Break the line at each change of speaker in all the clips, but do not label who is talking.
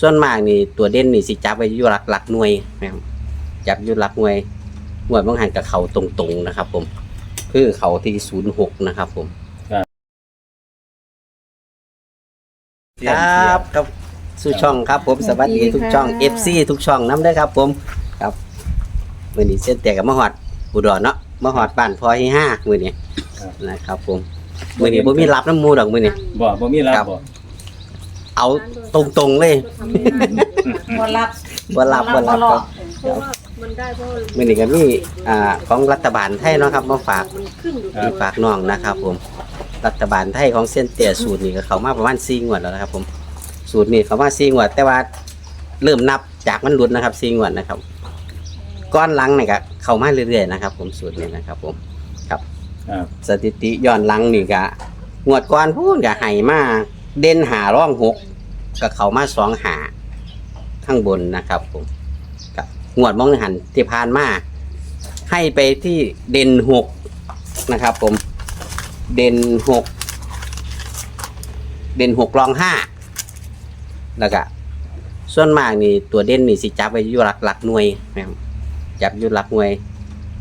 ส่วนมากนี่ตัวเด่นนี่สิจับไว้อยู่หลักหลักหน่วยนะครับจับอยู่หลักหน่วยหน่วยบางหันกับเขาตรงๆนะครับ ผม คือเขาที่ศูนย์หกนะครับ ผมครับครับสู่ช่องครับ ผมสวัสดีทุกช่อง FC ทุกช่องน้ำเด้อครับ ผมครับมื้อนี้เส้นแต่กับมะฮอดอุดรเนาะมะฮอดบ้านพอที่ห้ามื้อนี้
ครับ
นะครับ ผมมื้อนี้บ่มีรับน้ำหมูดอกมื้อนี้
บ่บ่มีรับ
ครับ
บ่
เอาตรงๆเลย
บ่รับ
บ่รับบ่รับครับ
เพราะว่ามันได้เพราะ
มื้อนี้ก็มีอ่าของรัฐบาลไทยเนาะครับมาฝาก
ขึ้นอยู่
มีฝากน้องนะครับ ผม รัฐบาลไทยของเส้นเตี่ยสูตรนี่ก็เข้ามาประมาณ4งวดแล้วนะครับ ผม สูตรนี้เข้ามา4งวด แต่ว่าเริ่มนับจากมันหลุดนะครับ4งวดนะครับ ก้อนหลังนี่ก็เข้ามาเรื่อยๆนะครับ ผมสูตรนี้นะครับ ผม
ครับ
สถิติย้อนหลังนี่ก็งวดก่อนพูดก็ให้มาเด่นหาร่องหก ก็เขามาสองหาข้างบนนะครับผมกับงวดมองหันที่ผ่านมาให้ไปที่เด่นหกนะครับ ผม เด่นหกเด่นหกรองห้าแล้วก็ส่วนมากนี่ตัวเด่นนี่สิจับไปอยู่หลักหลักหน่วยนะครับจับอยู่หลักหน่วย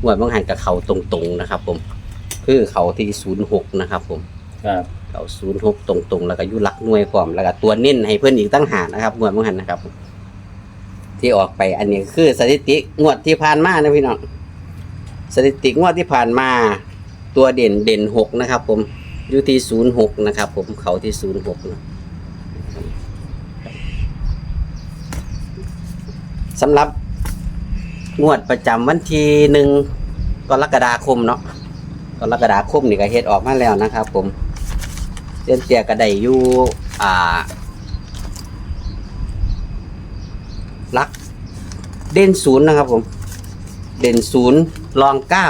งวดมองหันกับเขาตรงๆนะครับ ผม คือเขาที่ศูนย์หกนะครับ ผม
ครับ
เขาศูนย์หกตรงๆ แล้วก็ยู่หลักหน่วยพร้อมแล้วก็ตัวเน้นให้เพื่อนอีกตั้งหากนะครับงวดเมื่อหันนะครับ ที่ออกไปอันนี้คือสถิติงวดที่ผ่านมานะพี่น้องสถิติงวดที่ผ่านมาตัวเด่นเด่นหกนะครับ ผมอยู่ที่ศูนย์หกนะครับ ผมเขาที่ศูนย์หกนะสำหรับงวดประจำวันที่หนึ่งกรกฎาคมเนาะกรกฎาคมนี่ก็เฮ็ดออกมาแล้วนะครับผม เส้นเตียก็ได้อยู่อ่าลัก เด่นศูนย์นะครับผม เด่นศูนย์รองเก้า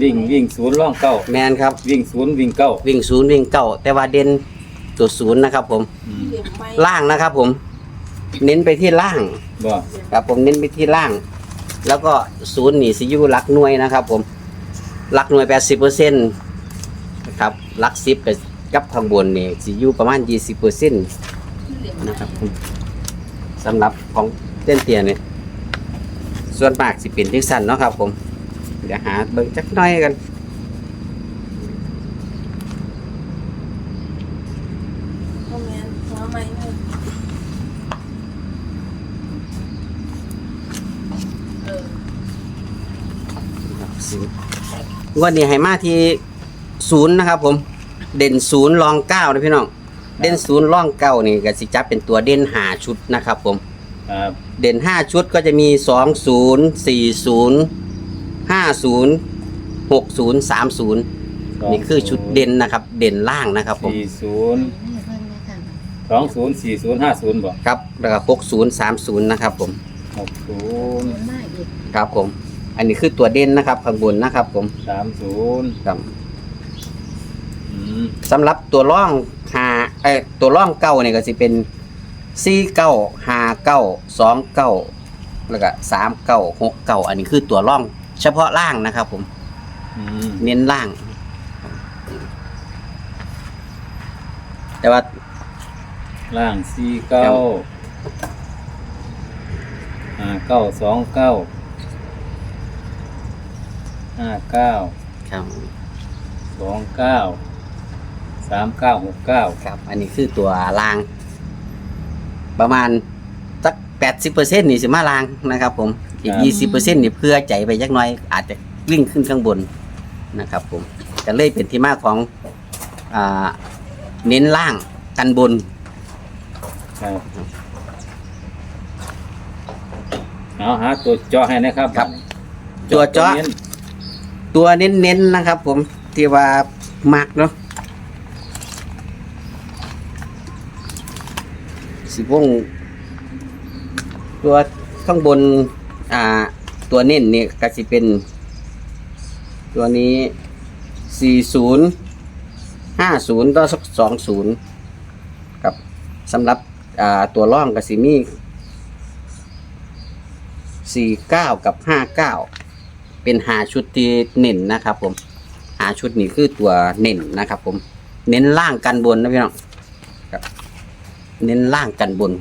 วิ่งวิ่งศูนย์ร่องเก้า
แมนครับ
วิ่งศูนย์วิ่งเก้า
วิ่งศูนย์วิ่งเก้าแต่ว่าเด่นตัวศูนย์นะครับผม
อืม
เก็บไม่
ล่างนะครับผม เน้นไปที่ล่าง
บ่
ครับผมเน้นไปที่ล่าง แล้วก็ศูนย์นี่สิอยูหลักหน่วยนะครับผมหลักหน่วยแปดสิบเปอร์เซ็นต์นะครับหลักสิบกับ กับข้างบนนี่สิอยูประมาณยี่สิบเปอร์เซ็นต์นะครับผมสำหรับของเต้นเตียเนี่ยส่วนมากสิเป็นที่สั้นเนาะครับผมเดี๋ยวหาเบิ่งจักหน้อยกัน
บ่แม่นหัวไม่เลยเออ
งวันนี้ให้มาที่ศูนย์นะครับผม เด่นศูนย์รองเก้านะพี่น้อง เด่นศูนย์รองเก้านี่ก็สิจับเป็นตัวเด่นหาชุดนะครับผม
ครับ
เด่นห้าชุดก็จะมีสองศูนย์สี่ศูนย์ห้าศูนย์หกศูนย์สามศูนย์นี่คือชุดเด่นนะครับ เด่นล่างนะครับผม
สี่ศูนย์สองศูนย์สี่ศูนย์ห้าศูนย์บ่
ครับแล้วก็หกศูนย์สามศูนย์นะครับผม
หกศูนย์
ครับผม อันนี้คือตัวเด่นนะครับข้างบนนะครับผม
สามศูนย์
ครับ
อืม
สำหรับตัวร่องหาเอ้ยตัวร่องเก้าเนี่ยก็สิเป็นสี่เก้าห้าเก้าสองเก้าแล้วก็สามเก้าหกเก้าอันนี้คือตัวร่อง เฉพาะล่างนะครับ ผม
อืม
เน้นล่าง แต่ว่า
ล่างสี่เก้าห้าเก้าสองเก้าห้าเก้า
ครับ
สองเก้า สามเก้าหกเก้า
ครับ อันนี้คือตัวล่าง ประมาณสักแปดสิบเปอร์เซ็นต์นี่สิมาล่างนะครับ ผมอีกยี่สิบเปอร์เซ็นต์นี่เพื่อใจไปยักหน้อย อาจจะวิ่งขึ้นข้างบนนะครับ ผมก็เลยเป็นที่มาของอ่าเน้นล่างกันบน
ครับเอาหาตัวเจาะให้นะครับ
ครับ ตัวเจาะ
น้น
ตัวเน้นๆนะครับ ผมที่ว่ามักเนาะ สิวงตัวข้างบน อ่า ตัวเน้นเนี่ยก็สิเป็น ตัวนี้สี่ศูนย์ห้าศูนย์ต่อสองศูนย์ครับสำหรับ อ่า ตัวร่องก็สิมีสี่เก้ากับห้าเก้าเป็นหาชุดที่เน้นนะครับผม หาชุดนี้คือตัวเน้นนะครับผม เน้นล่างกันบนนะพี่น้อง เน้นล่างกันบน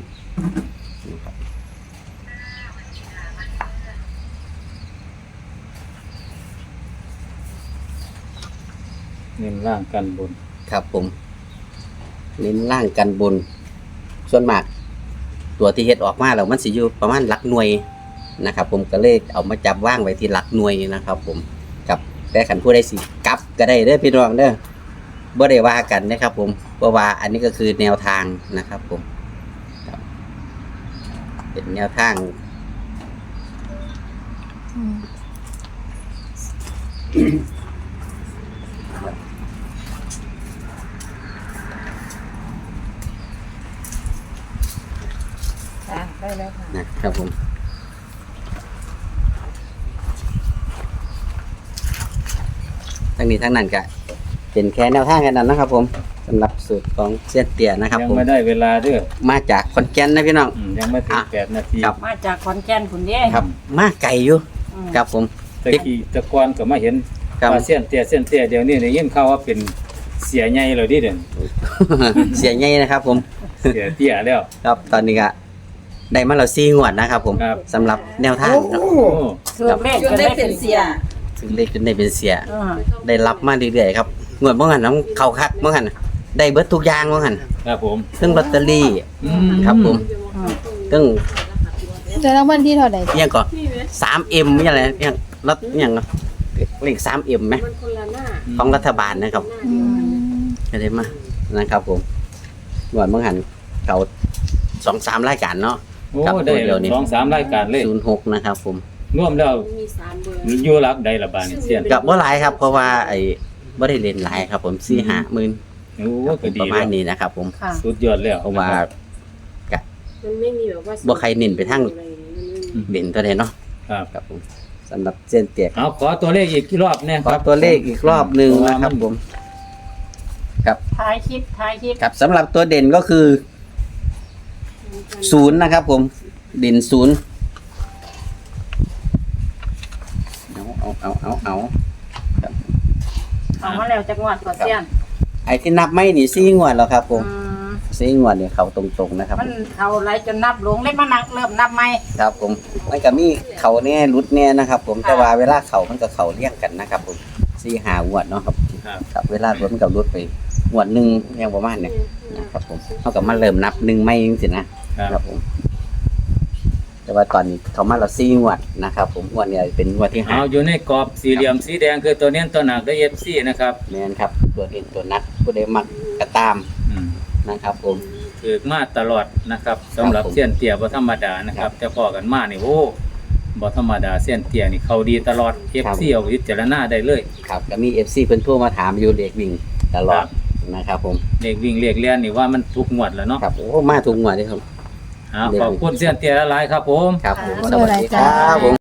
เน้นล่างกันบน
ครับผม เน้นล่างกันบน ส่วนมาก ตัวที่เฮ็ดออกมาแล้วมันสิอยู่ประมาณหลักหน่วยนะครับ ผมก็เลยเอามาจับว่างไว้ที่หลักหน่วยนะครับ ผมกับแต่ขันผู้ใดสิกลับก็ได้เด้อพี่น้องเด้อบ่ได้ว่ากันนะครับ ผม เพราะว่าอันนี้ก็คือแนวทางนะครับ ผมเป็นแนวทาง
ค่ะได้แล้วค่ะ
นะครับผมทั้งนี้ทั้งนั้นก็เป็นแค่แนวทางแค่นั้นนะครับผม สำหรับสูตรของเสียนเตี่ยนะครับ
ยัง
ผม
ไม่ได้เวลาเด้อ
มาจากขอนแก่นนะพี่น้อง
อืมยังไม่ถึง
อะ
แปดนาที
ครับ
มาจากขอนแก่นคุณเด้
ครับ มาไกลอยู่
อืม
ครับผม
ตะกี้ตะกอนก็มาเห็น
ครับ
ว่าเส้นเตี้ยเส้นเตี้ยเดี๋ยวนี้ได้ยินข่าวว่าเป็นเสียใหญ่แล้วดิเด่น
เสียใหญ่นะครับ ผม
เสียเตี้ยแล้ว
ครับตอนนี้ก็ได้มาเราซีงวดนะครับ ผม
ครับ
สำหรับแนวทางเนาะ
โอ้
ถือเลขก็ได้เป็นเสีย
ถึงเลขจนได้เป็นเสีย
อ่า
ได้รับมาเรื่อยๆครับงวดเมื่อหันน้ำเขาคักเมื่อหัน ได้เบิดทุกอย่างเมื่อหัน
ครับผม
ซึ่งลอตเตอรี่
อืม
ครับผม
อืม
ซึ่ง
แต่รางวัลที่เท่าไหร่
ยังก็
นี่ไหม
สามเอ็มยังไงยังรถยังก็เลขสามเอ็มไหม
มันคนละหน้า
ของรัฐบาลนะครับ
หน้า
อืม
ก็ได้มานะครับผมงวดเมื่อหันเขาสองสามรายการเนาะ
โอ้
ครับ
ได้
ตัวเดียวนี่
สองสามรายการเลย
ศูนย์หกนะครับผม
รวมแล้ว
มันมีสามเบอร์
อยู่รักใดละบาดนี่เสียน
กับว่าหลายครับ เพราะว่าไอ้บ่ได้เล่นหลายครับ ผมสี่หาหมื่น
โอ้
ครับผ
ก็
ม
ดี
ประมา
แล้
ณ
ว
นี้นะครับ ผม
ค่ะ
สุดยอดแล้ว
เพราะว่า
มันไม่มีแบบว่า
บ่ใครเน้นไปทาง
อะไรอย่างนี้มันไม่มี
เด่นตัวใดเนาะ
ครับ
ครับผมสำหรับเส้นเตียก
เอาขอตัวเลขอีกรอบเนี่ย
ขอตัวเลขอีกรอบหนึ่งนะครับผม
ท้ายคลิปท้ายคลิป
ครับสำหรับตัวเด่นก็คือศูนย์นะครับผม เด่นศูนย์เอาเอาเอาเอาเอา
เอามาแล้วจักงหวัดก่อนเสียน
ไอ้ที่นับไม่นี่ซี่งวดแล้วครับผม
อืม
ซี่งวดเนี่ยเขาตรงๆนะครับ
มันเขาไหลจนนับหลงเลยมานักเริ่มนับใหม่
ครับผมมันก็มีเขาแน่รุดแน่นะครับ ผมแต่ว่าเวลาเขามันก็เขาเรียงกันนะครับผมซี่หางวดเนาะครับ
ครับ
ครับ เวลารถมันกับรถไปงวดหนึ่งยังประมาณเนี่ยนะครับผมเขากับมาเริ่มนับหนึ่งไม่จริงๆนะครับครับผม แต่ว่าตอนนี้เขามาเราซี่งวดนะครับ ผมงวดเนี่ยเป็นงวดที่ห้า
เอาอยู่ในกรอบสี่เหลี่ยมสีแดงคือตัวเน้นตัวหนักได้เอฟซีนะครับ
แมนครับ ตัวเด่นตัวนักผู้ใดมักกระตาม
อืม
นะครับ ผม
ถือมาตลอดนะครับสำหรับ
ครับผม
เส้ยนเตี้ยบ่ธรรมดานะครับ แต่พอกันมานี่โอ้บ่ธรรมดาเส้ยนเตี้ยนี่เขาดีตลอดเอฟซีเอาพิจารณาได้เลย
ครับก็มีเอฟซีเพิ่นโทรมาถามอยู่เด็กวิ่งตลอดนะครับ ผม
เลขวิ่งเลขเลียนนี่ว่ามันทุกงวดแล้วเนาะ
ครับโอ้มาทุกงวดเลยครับ
อ่าขอบคุณเส้ยนเตี้ยหลายๆครับผม
ครับผม
ขอบ
ส
คุณ
วัสดีค
จ้า
รับผม